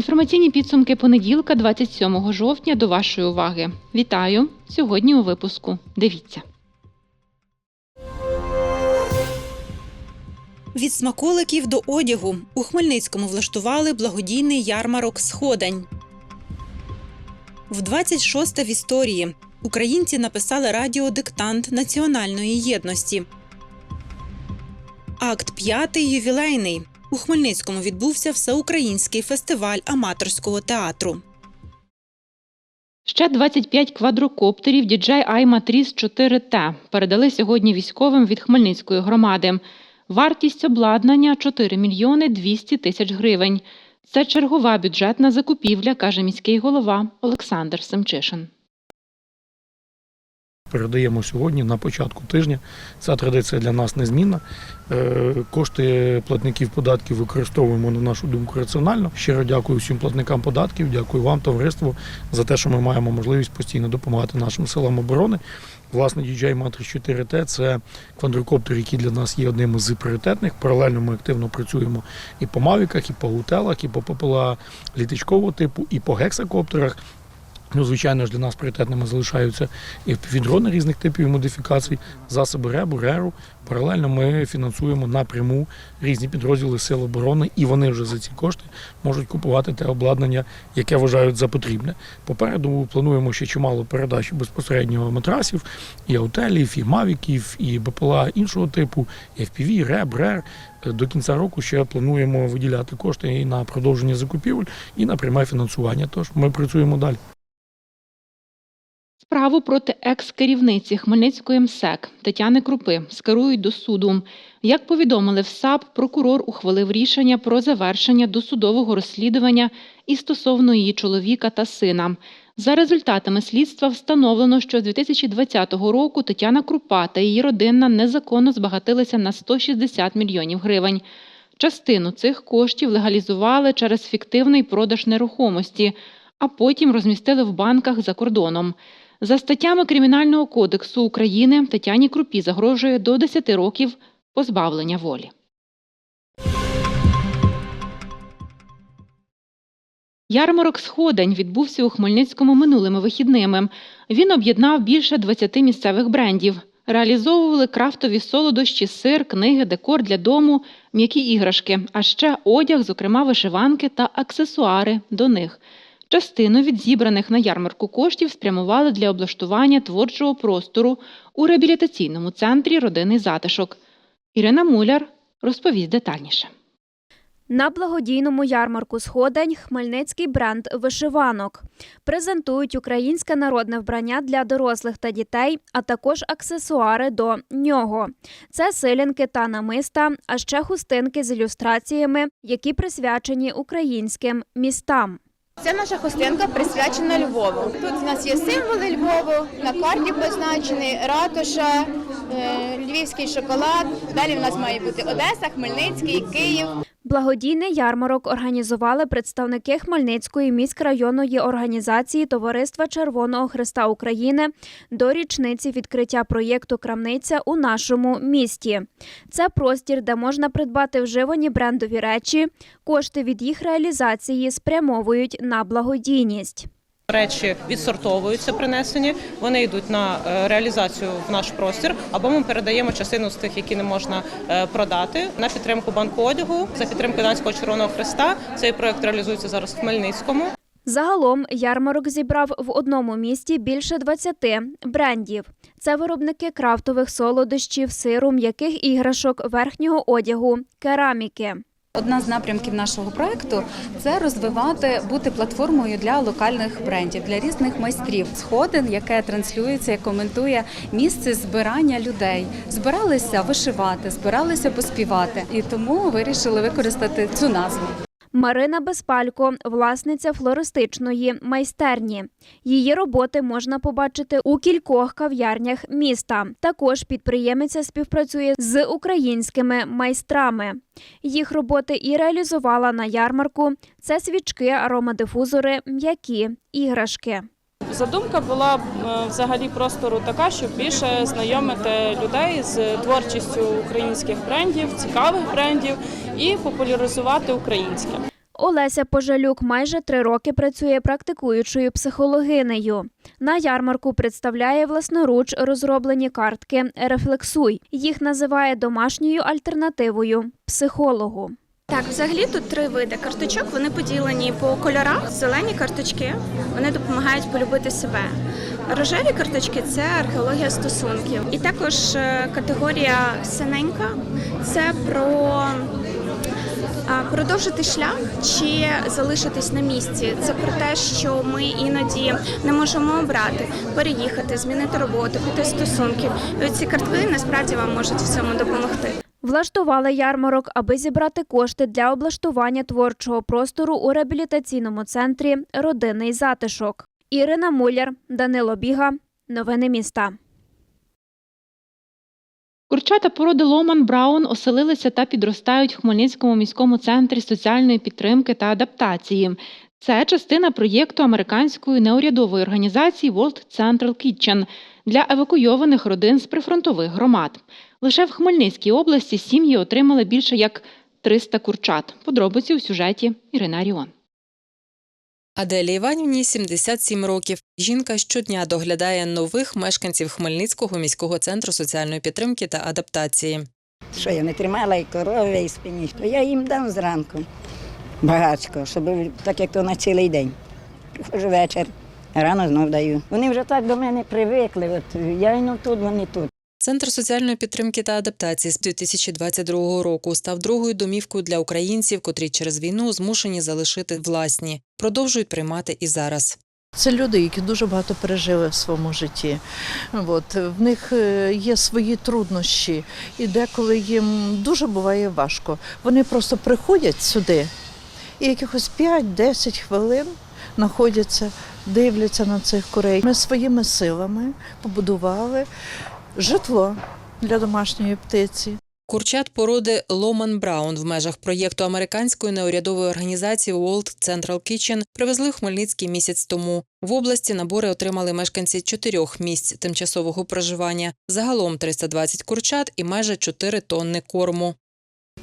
Інформаційні підсумки понеділка, 27 жовтня, до вашої уваги. Вітаю! Сьогодні у випуску. Дивіться. Від смаколиків до одягу у Хмельницькому влаштували благодійний ярмарок Сходень. В 26 в історії українці написали радіодиктант національної єдності. Акт п'ятий ювілейний. У Хмельницькому відбувся всеукраїнський фестиваль аматорського театру. Ще 25 квадрокоптерів DJI iMatrice 4T передали сьогодні військовим від Хмельницької громади. Вартість обладнання 4 мільйони 200 тисяч гривень. Це чергова бюджетна закупівля, каже міський голова Олександр Семчишин. Передаємо сьогодні на початку тижня. Ця традиція для нас незмінна. Е, Кошти платників податків використовуємо на нашу думку раціонально. Щиро дякую всім платникам податків. Дякую вам, товариству, за те, що ми маємо можливість постійно допомагати нашим силам оборони. Власне, DJI Matrix 4T – це квадрокоптер, який для нас є одним із пріоритетних. Паралельно ми активно працюємо і по мавіках, і по гутелах, і по ППЛА літачкового типу, і по гексакоптерах. Ну, звичайно ж, для нас пріоритетними залишаються і відрони різних типів модифікацій, засоби РЕБу, РЕРу. Паралельно ми фінансуємо напряму різні підрозділи Сил оборони, і вони вже за ці кошти можуть купувати те обладнання, яке вважають за потрібне. Попереду плануємо ще чимало передач безпосередньо матрасів, і аутелів, і мавіків, і БПЛА іншого типу, і FPV, РЕБ, РЕР. До кінця року ще плануємо виділяти кошти і на продовження закупівель, і на пряме фінансування. Тож ми працюємо далі. Справу проти екс-керівниці Хмельницької МСЕК Тетяни Крупи скерують до суду. Як повідомили в САП, прокурор ухвалив рішення про завершення досудового розслідування і стосовно її чоловіка та сина. За результатами слідства встановлено, що з 2020 року Тетяна Крупа та її родина незаконно збагатилися на 160 мільйонів гривень. Частину цих коштів легалізували через фіктивний продаж нерухомості, а потім розмістили в банках за кордоном. За статтями Кримінального кодексу України Тетяні Крупі загрожує до 10 років позбавлення волі. Ярмарок Сходень відбувся у Хмельницькому минулими вихідними. Він об'єднав більше 20 місцевих брендів. Реалізовували крафтові солодощі, сир, книги, декор для дому, м'які іграшки, а ще одяг, зокрема вишиванки та аксесуари до них. Частину від зібраних на ярмарку коштів спрямували для облаштування творчого простору у реабілітаційному центрі Родинний затишок. Ірина Муляр розповість детальніше. На благодійному ярмарку Сходень хмельницький бренд вишиванок презентують українське народне вбрання для дорослих та дітей, а також аксесуари до нього. Це силянки та намиста, а ще хустинки з ілюстраціями, які присвячені українським містам. Це наша хостинка присвячена Львову. Тут у нас є символи Львову, на карті позначений ратуша, е, львівський шоколад. Далі в нас має бути Одеса, Хмельницький, Київ. Благодійний ярмарок організували представники Хмельницької міськрайонної організації Товариства Червоного Христа України до річниці відкриття проєкту Крамниця у нашому місті. Це простір, де можна придбати вживані брендові речі. Кошти від їх реалізації спрямовують на благодійність. Речі відсортовуються принесені, вони йдуть на е, реалізацію в наш простір, або ми передаємо частину з тих, які не можна е, продати, на підтримку банку одягу за підтримки Данського Червоного Христа. Цей проект реалізується зараз в Хмельницькому. Загалом ярмарок зібрав в одному місті більше 20 брендів. Це виробники крафтових солодощів, сиру, м'яких іграшок, верхнього одягу, кераміки. Одна з напрямків нашого проекту це розвивати, бути платформою для локальних брендів, для різних майстрів. Сходин, яке транслюється, коментує місце збирання людей. Збиралися вишивати, збиралися поспівати, і тому вирішили використати цю назву. Марина Безпалько, власниця флористичної майстерні. Її роботи можна побачити у кількох кав'ярнях міста. Також підприємиця співпрацює з українськими майстрами. Їх роботи і реалізувала на ярмарку. Це свічки, аромадифузори, м'які іграшки. Задумка була е, взагалі простору така, щоб більше знайомити людей з творчістю українських брендів, цікавих брендів і популяризувати українське. Олеся Пожалюк майже три роки працює практикуючою психологинею. На ярмарку представляє власноруч розроблені картки Рефлексуй. Їх називає домашньою альтернативою психологу. Так, взагалі тут три види карточок. Вони поділені по кольорах. Зелені карточки вони допомагають полюбити себе. Рожеві карточки це археологія стосунків. І також е, категорія синенька це про продовжити шлях чи залишитись на місці. Це про те, що ми іноді не можемо обрати, переїхати, змінити роботу, піти з стосунків. І ці картки насправді вам можуть в цьому допомогти. Влаштували ярмарок, аби зібрати кошти для облаштування творчого простору у реабілітаційному центрі Родинний затишок. Ірина Муляр, Данило Біга. Новини міста. Курчата породи Ломан Браун оселилися та підростають в Хмельницькому міському центрі соціальної підтримки та адаптації. Це частина проєкту американської неурядової організації World Central Kitchen для евакуйованих родин з прифронтових громад. Лише в Хмельницькій області сім'ї отримали більше як 300 курчат. Подробиці у сюжеті Ірина Ріон. Аделі Іванівні 77 років. Жінка щодня доглядає нових мешканців Хмельницького міського центру соціальної підтримки та адаптації. Що я не тримала і корови, і спині, то я їм дам зранку багатько, щоб так як то на цілий день. Приходжу вечір, рано знов даю. Вони вже так до мене привикли. От я йду тут, вони тут. Центр соціальної підтримки та адаптації з 2022 року став другою домівкою для українців, котрі через війну змушені залишити власні. Продовжують приймати і зараз. Це люди, які дуже багато пережили в своєму житті. От, в них е, є свої труднощі, і деколи їм дуже буває важко. Вони просто приходять сюди і якихось 5-10 хвилин знаходяться, дивляться на цих курей. Ми своїми силами побудували житло для домашньої птиці. Курчат породи Ломан Браун в межах проєкту американської неурядової організації World Central Kitchen привезли в Хмельницький місяць тому. В області набори отримали мешканці чотирьох місць тимчасового проживання. Загалом 320 курчат і майже 4 тонни корму.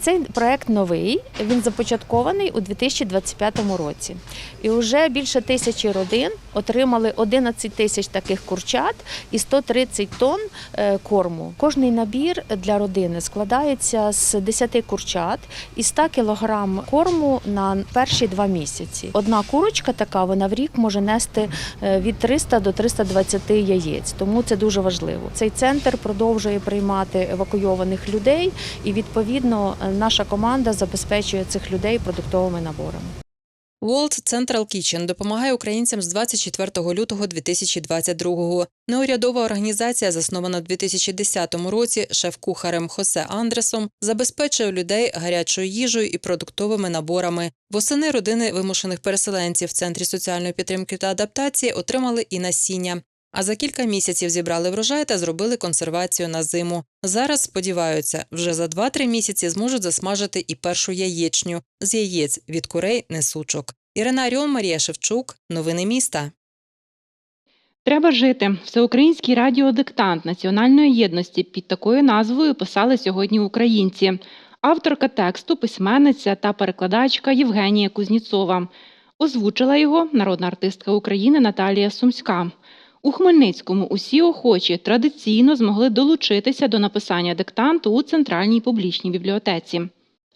Цей проект новий. Він започаткований у 2025 році. І вже більше тисячі родин отримали 11 тисяч таких курчат і 130 тонн е, корму. Кожний набір для родини складається з 10 курчат і 100 кілограм корму на перші два місяці. Одна курочка така вона в рік може нести е, від 300 до 320 яєць. Тому це дуже важливо. Цей центр продовжує приймати евакуйованих людей, і відповідно е, наша команда забезпечує цих людей продуктовими наборами. World Central Kitchen допомагає українцям з 24 лютого 2022-го. Неурядова організація, заснована в 2010 році шеф-кухарем Хосе Андресом, забезпечує людей гарячою їжею і продуктовими наборами. Восени родини вимушених переселенців в центрі соціальної підтримки та адаптації отримали і насіння. А за кілька місяців зібрали врожай та зробили консервацію на зиму. Зараз сподіваються, вже за 2-3 місяці зможуть засмажити і першу яєчню з яєць від курей несучок. Ірина Аріон, Марія Шевчук. Новини міста. Треба жити. Всеукраїнський радіодиктант національної єдності під такою назвою писали сьогодні українці. Авторка тексту, письменниця та перекладачка Євгенія Кузніцова. Озвучила його народна артистка України Наталія Сумська. У Хмельницькому усі охочі традиційно змогли долучитися до написання диктанту у центральній публічній бібліотеці.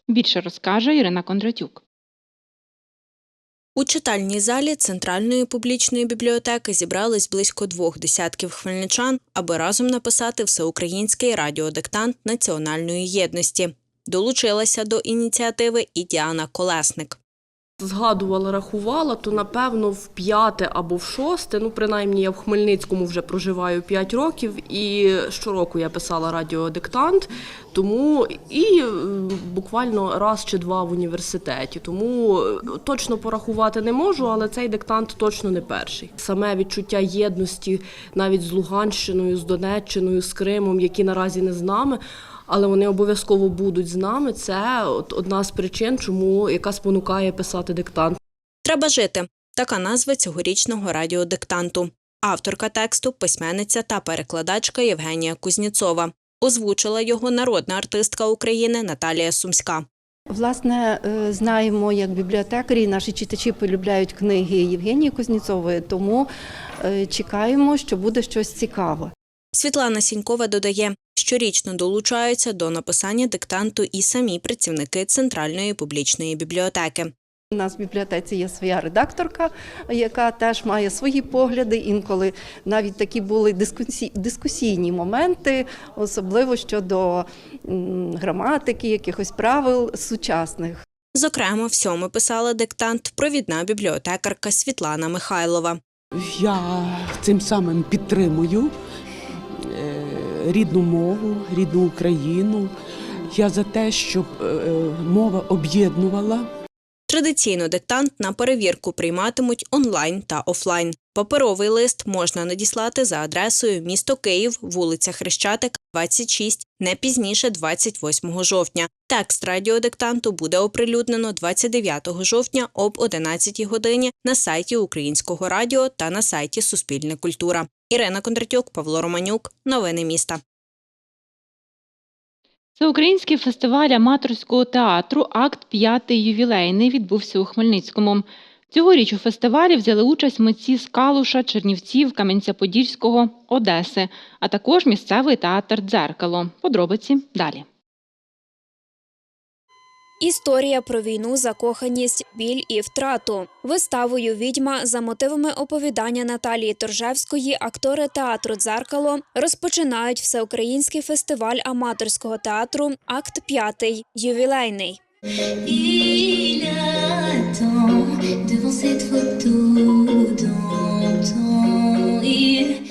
Більше розкаже Ірина Кондратюк. У читальній залі центральної публічної бібліотеки зібрались близько двох десятків хмельничан, аби разом написати всеукраїнський радіодиктант національної єдності. Долучилася до ініціативи і Діана Колесник. Згадувала, рахувала, то напевно в п'яте або в шосте. Ну, принаймні, я в Хмельницькому вже проживаю 5 років, і щороку я писала радіодиктант, тому і е, буквально раз чи два в університеті. Тому е, точно порахувати не можу, але цей диктант точно не перший. Саме відчуття єдності навіть з Луганщиною, з Донеччиною, з Кримом, які наразі не з нами. Але вони обов'язково будуть з нами. Це от одна з причин, чому яка спонукає писати диктант. Треба жити. Така назва цьогорічного радіодиктанту. Авторка тексту, письменниця та перекладачка Євгенія Кузніцова. Озвучила його народна артистка України Наталія Сумська. Власне, е, знаємо, як бібліотекарі, наші читачі полюбляють книги Євгенії Кузнєцової, тому е, чекаємо, що буде щось цікаве. Світлана Сінькова додає, щорічно долучаються до написання диктанту і самі працівники Центральної публічної бібліотеки. У нас в бібліотеці є своя редакторка, яка теж має свої погляди. Інколи навіть такі були дискусі... дискусійні моменти, особливо щодо граматики, якихось правил сучасних. Зокрема, всьому писала диктант провідна бібліотекарка Світлана Михайлова. Я цим самим підтримую е, рідну мову, рідну Україну. Я за те, щоб е, мова об'єднувала. Традиційно диктант на перевірку прийматимуть онлайн та офлайн. Паперовий лист можна надіслати за адресою місто Київ, вулиця Хрещатик, 26, не пізніше 28 жовтня. Текст радіодиктанту буде оприлюднено 29 жовтня об 11 годині на сайті Українського радіо та на сайті Суспільне культура. Ірина Кондратюк, Павло Романюк. Новини міста. Всеукраїнський фестиваль аматорського театру Акт п'ятий ювілейний відбувся у Хмельницькому. Цьогоріч у фестивалі взяли участь митці з Калуша, Чернівців, Кам'янця-Подільського, Одеси, а також місцевий театр Дзеркало. Подробиці далі. Історія про війну, закоханість, біль і втрату. Виставою Відьма за мотивами оповідання Наталії Торжевської актори театру Дзеркало розпочинають всеукраїнський фестиваль аматорського театру Акт 5 ювілейний. Il attend devant cette photo d'antan.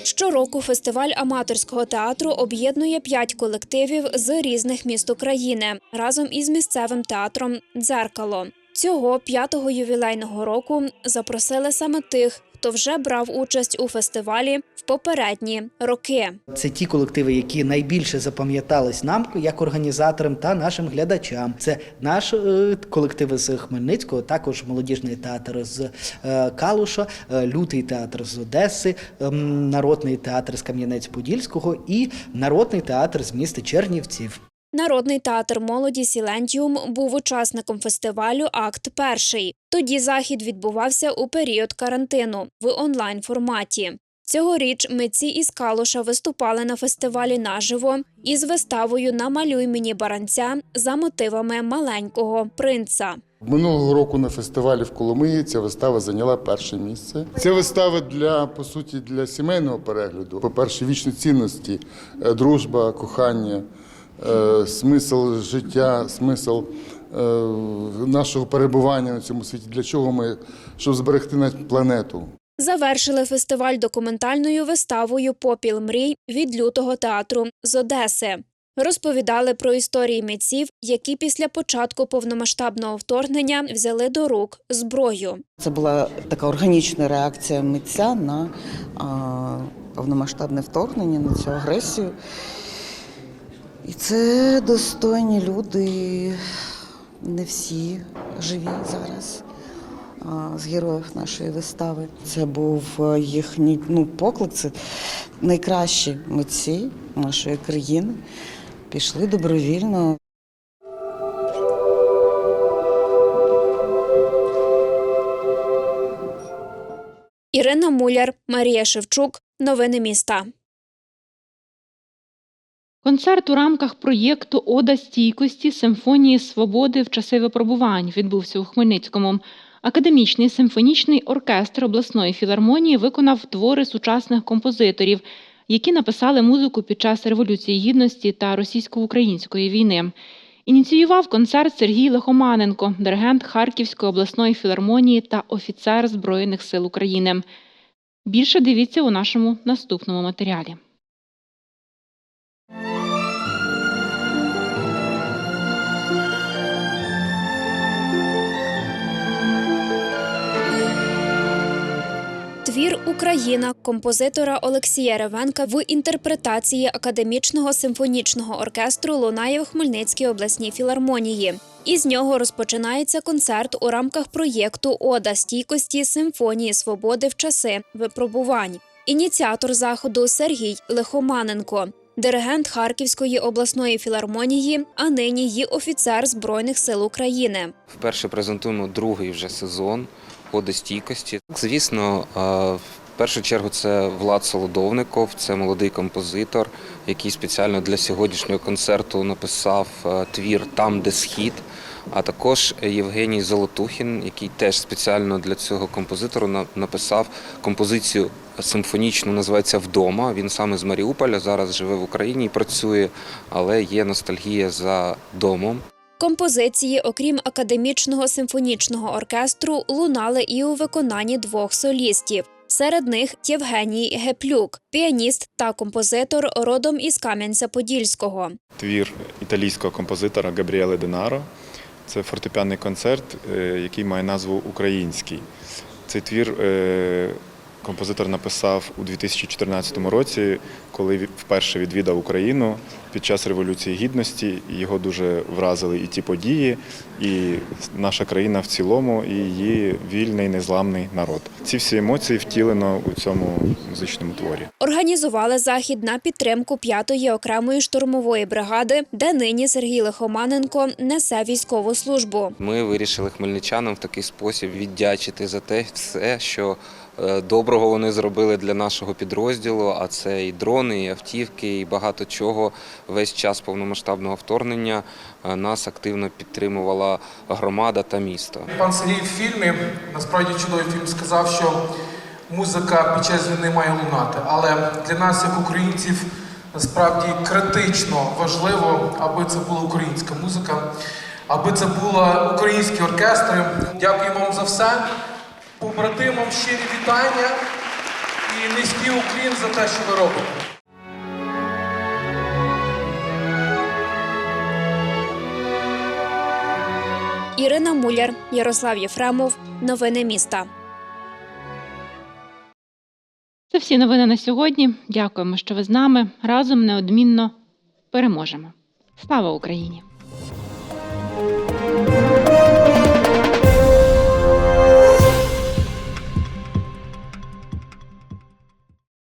Щороку фестиваль аматорського театру об'єднує п'ять колективів з різних міст України разом із місцевим театром Дзеркало. Цього п'ятого ювілейного року запросили саме тих, хто вже брав участь у фестивалі в попередні роки. Це ті колективи, які найбільше запам'ятались нам як організаторам та нашим глядачам. Це наш е, колективи з Хмельницького, також молодіжний театр з е, Калуша, е, лютий театр з Одеси, ем, народний театр з Кам'янець-Подільського і народний театр з міста Чернівців. Народний театр молоді Сілентіум був учасником фестивалю Акт Перший. Тоді захід відбувався у період карантину в онлайн форматі. Цьогоріч митці із Калуша виступали на фестивалі наживо із виставою Намалюй мені баранця за мотивами маленького принца. Минулого року на фестивалі в Коломиї ця вистава зайняла перше місце. Це вистава для по суті для сімейного перегляду. По-перше, вічні цінності, е, дружба, кохання, смисл життя, смисл е, нашого перебування на цьому світі. Для чого ми щоб зберегти нашу планету. Завершили фестиваль документальною виставою Попіл мрій від лютого театру з Одеси. Розповідали про історії митців, які після початку повномасштабного вторгнення взяли до рук зброю. Це була така органічна реакція митця на а, повномасштабне вторгнення, на цю агресію. І це достойні люди, не всі живі зараз. З героїв нашої вистави. Це був е, їхній ну, поклик. Це найкращі митці нашої країни. Пішли добровільно. Ірина Муляр, Марія Шевчук. Новини міста. Концерт у рамках проєкту Ода стійкості симфонії свободи в часи випробувань відбувся у Хмельницькому. Академічний симфонічний оркестр обласної філармонії виконав твори сучасних композиторів, які написали музику під час Революції Гідності та російсько-української війни. Ініціював концерт Сергій Лихоманенко, диригент Харківської обласної філармонії та офіцер Збройних сил України. Більше дивіться у нашому наступному матеріалі. Твір Україна композитора Олексія Ревенка в інтерпретації академічного симфонічного оркестру лунає в Хмельницькій обласній філармонії. Із нього розпочинається концерт у рамках проєкту Ода стійкості симфонії свободи в часи випробувань. Ініціатор заходу Сергій Лихоманенко. диригент Харківської обласної філармонії, а нині й офіцер Збройних сил України. Вперше презентуємо другий вже сезон ходи стійкості. Звісно, е, в першу чергу це Влад Солодовников, це молодий композитор, який спеціально для сьогоднішнього концерту написав е, твір Там, де схід. А також Євгеній Золотухін, який теж спеціально для цього композитору написав композицію симфонічну, називається Вдома. Він саме з Маріуполя, зараз живе в Україні і працює, але є ностальгія за домом. Композиції, окрім академічного симфонічного оркестру, лунали і у виконанні двох солістів. Серед них Євгеній Геплюк, піаніст та композитор родом із Кам'янця-Подільського. твір італійського композитора Габріеле Денаро. Це фортепіанний концерт, е, який має назву Український. Цей твір е, композитор написав у 2014 році, коли вперше відвідав Україну під час Революції Гідності. Його дуже вразили і ті події, і наша країна в цілому, і її вільний незламний народ. Ці всі емоції втілено у цьому музичному творі. Організували захід на підтримку 5-ї окремої штурмової бригади, де нині Сергій Лихоманенко несе військову службу. Ми вирішили хмельничанам в такий спосіб віддячити за те все, що доброго вони зробили для нашого підрозділу. А це і дрони, і автівки, і багато чого. Весь час повномасштабного вторгнення е, нас активно підтримувала громада та місто. Пан Сергій в фільмі насправді чудовий фільм сказав, що музика під час війни має лунати. Але для нас, як українців, насправді критично важливо, аби це була українська музика, аби це були українські оркестри. Дякую вам за все. Побратимам щирі вітання і низький уклін за те, що ви робите. Ірина Муляр, Ярослав Єфремов. Новини міста. Це всі новини на сьогодні. Дякуємо, що ви з нами. Разом неодмінно переможемо. Слава Україні!